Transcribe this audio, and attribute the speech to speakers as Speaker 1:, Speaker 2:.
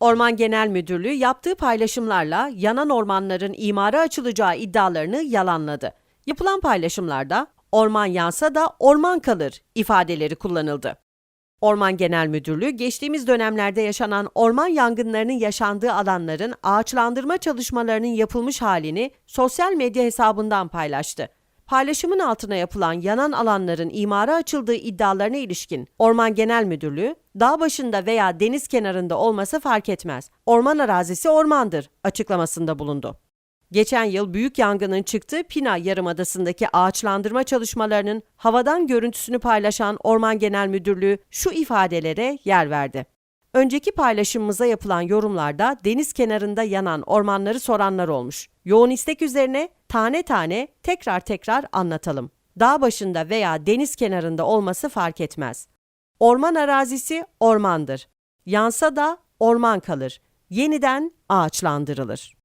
Speaker 1: Orman Genel Müdürlüğü yaptığı paylaşımlarla yanan ormanların imara açılacağı iddialarını yalanladı. Yapılan paylaşımlarda orman yansa da orman kalır ifadeleri kullanıldı. Orman Genel Müdürlüğü geçtiğimiz dönemlerde yaşanan orman yangınlarının yaşandığı alanların ağaçlandırma çalışmalarının yapılmış halini sosyal medya hesabından paylaştı. Paylaşımın altına yapılan yanan alanların imara açıldığı iddialarına ilişkin Orman Genel Müdürlüğü, dağ başında veya deniz kenarında olması fark etmez. Orman arazisi ormandır açıklamasında bulundu. Geçen yıl büyük yangının çıktığı Pina Yarımadası'ndaki ağaçlandırma çalışmalarının havadan görüntüsünü paylaşan Orman Genel Müdürlüğü şu ifadelere yer verdi. Önceki paylaşımımıza yapılan yorumlarda deniz kenarında yanan ormanları soranlar olmuş. Yoğun istek üzerine tane tane tekrar tekrar anlatalım. Dağ başında veya deniz kenarında olması fark etmez. Orman arazisi ormandır. Yansa da orman kalır. Yeniden ağaçlandırılır.